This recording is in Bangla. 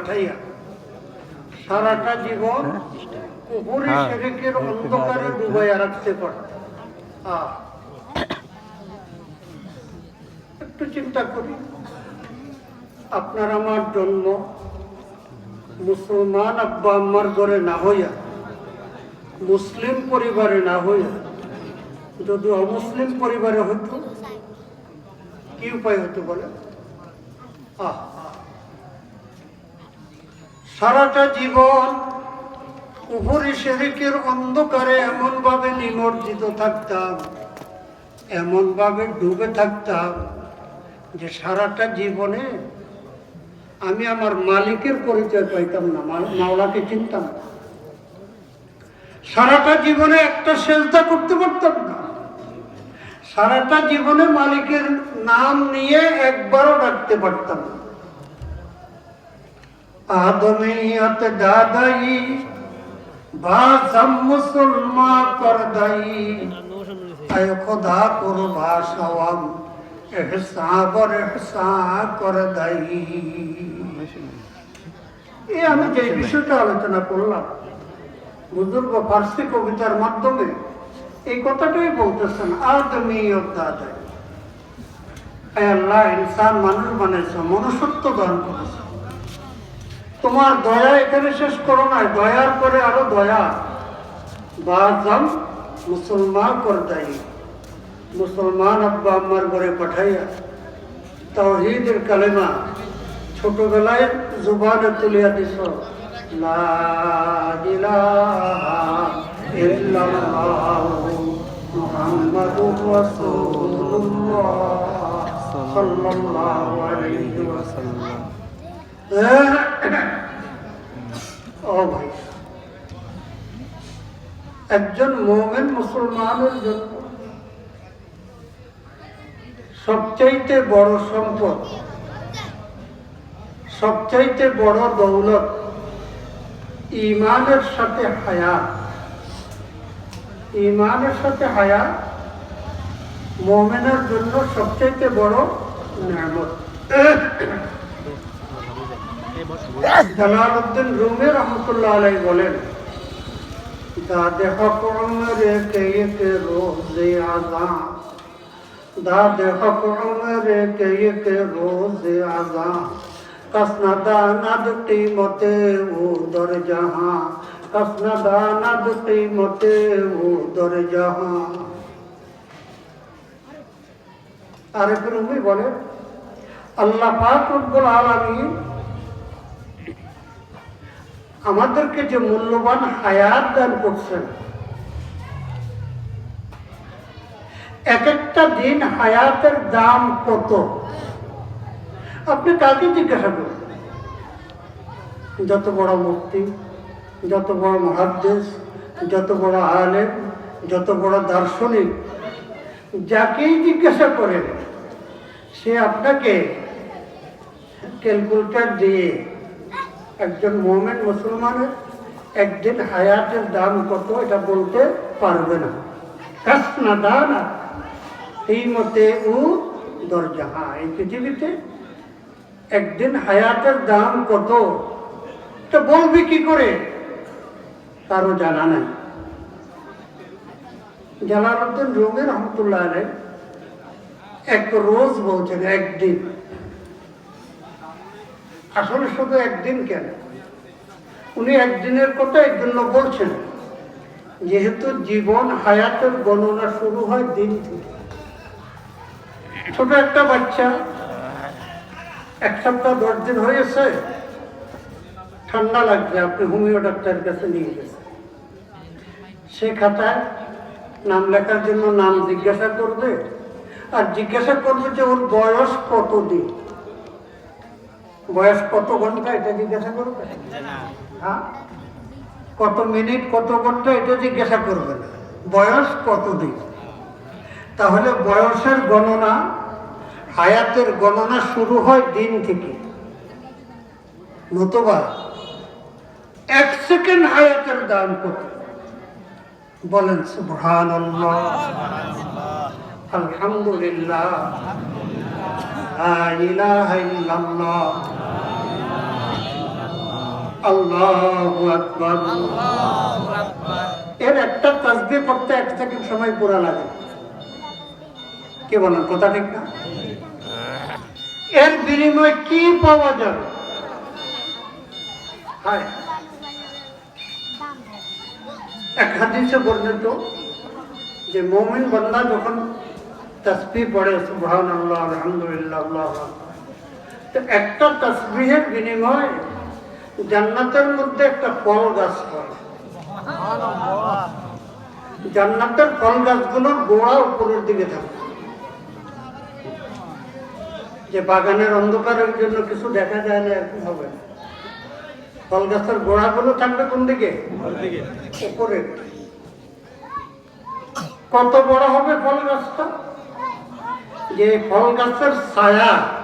পাঠাইয়া সারাটা জীবন উপরে হ্যাঁ। সেরেকের অন্ধকারে ডুবাইয়া রাখতে পারে। একটু চিন্তা করি। আপনার আমার জন্ম মুসলমান আব্বা আম্মার ঘরে না হইয়া মুসলিম পরিবারে না হইয়া যদি অমুসলিম পরিবারে হইতো কি উপায় হতো বলে আহ। সারাটা জীবন উপরে শেরিকের অন্ধকারে এমন ভাবে নিমজ্জিত থাকতাম এমন ভাবে ডুবে থাকতাম যে সারাটা জীবনে আমি আমার মালিকের পরিচয় পাইতাম না মাওলাকে চিনতাম না। সারাটা জীবনে একটা সেজদা করতে পারতাম না সারাটা জীবনে মালিকের নাম নিয়ে একবারও ডাকতে পারতাম না آدمیت دادائی بازم مسلمان کردائی اے خدا قربا شوام احسان بر احسان کردائی এই আমি যে বিষয়টা আলোচনা করলাম বুজুর্গ ফার্সি কবিতার মাধ্যমে এই কথাটাই বলতেছেন আদমি দাদাই আল্লাহ ইনসান মানুষ বানিয়েছে মনুষ্যত্ব দান করেছে তোমার দয়া এখানে শেষ করো না, দয়ার পরে আরও দয়া। বাজাম মুসলমান করে দেয় মুসলমান আব্বা আম্মার ঘরে পাঠাইয়া তাওহীদের কালেমা ছোটবেলায় জুবানে তুলিয়া রাসূলুল্লাহ। সাল্লাল্লাহু আলাইহি ওয়াসাল্লাম। ভাই। একজন মোমেন মুসলমানের জন্য সবচাইতে বড় সম্পদ, সবচাইতে বড় দৌলত ইমানের সাথে হায়া। ইমানের সাথে হায়া মোমেনের জন্য সবচাইতে বড় নিয়ামত। জালালউদ্দিন রুমি রহমতুল্লাহ আলাই বলেন দাদে হক উমরে কে কে রোজে আজা দাদে হক উমরে কে কে রোজে আজা কসনা দানাদ মতে ও দর জাহা কসনা দানাদ মতে ও দর জাহা আরেক রুমি বলেন, আল্লাহ পাক রব্বুল আলামিন আমাদেরকে যে মূল্যবান হায়াত দান করছেন এক একটা দিন হায়াতের দাম কত? আপনি কাকে জিজ্ঞাসা করবেন? যত বড় মুক্তি যত বড় মহাদেশ যত বড় আলেম, যত বড় দার্শনিক, যাকেই জিজ্ঞাসা করেন, সে আপনাকে ক্যালকুলেটার দিয়ে একজন মোমেন মুসলমানের একদিন হায়াতের দাম কত এটা বলতে পারবে না। কাস না দানা। এই মতে উ দরজাহা এই পৃথিবীতে একদিন হায়াতের দাম কত? এটা বলবি কি করে? কারও জানা নাই। জালালউদ্দিন রুমি রহমতুল্লাহ এক রোজ বলছেন, একদিন। আসলে শুধু একদিন কেন? উনি একদিনের কথা এর জন্য বলছেন। যেহেতু জীবন হায়াতের গণনা শুরু হয় দিন থেকে। ছোট একটা বাচ্চা, এক সপ্তাহ দশ দিন হয়েছে। ঠান্ডা লাগছে, আপনি হোমিও ডাক্তারের কাছে নিয়ে গেছেন। সে খাতায় নাম লেখার জন্য নাম জিজ্ঞাসা করবে, আর জিজ্ঞাসা করবে যে ওর বয়স কতদিন? বয়স কত ঘণ্টা এটা জিজ্ঞাসা করবে? হ্যাঁ? কত মিনিট কত ঘণ্টা এটা জিজ্ঞাসা করবে না। বয়স কতদিন? তাহলে বয়সের গণনা, হায়াতের গণনা শুরু হয় দিন থেকে। নতুবা, এক সেকেন্ড হায়াতের দাম কত বলেন সুবহান আলহামদুলিল্লাহ। লা ইলাহা ইল্লাল্লাহ। আল্লাহ আকবার। এর একটা তাসবি পড়তে এক সেকেন্ড সময় পুরা লাগে। কে বলেন কথা ঠিক না? এর বিনিময়ে কি পাওয়া যাবে? হায়। এক হাদিসে বর্ণিত যে মোমিন বান্দা যখন তসবি পড়ে সুবহান আল্লাহ আলহামদুলিল্লাহ আল্লাহ তো একটা তসবিহের বিনিময়ে জান্নাতের মধ্যে একটা ফল গাছ হয়। জান্নাতের ফল গাছগুলোর গোড়া উপরের দিকে থাকে। যে বাগানের অন্ধকারের জন্য কিছু দেখা যায় না, এরকম হবে। ফল গাছের গোড়াগুলো থাকবে কোন দিকে? উপরে। কত বড় হবে ফল গাছটা? যে ফল গাছের ছায়া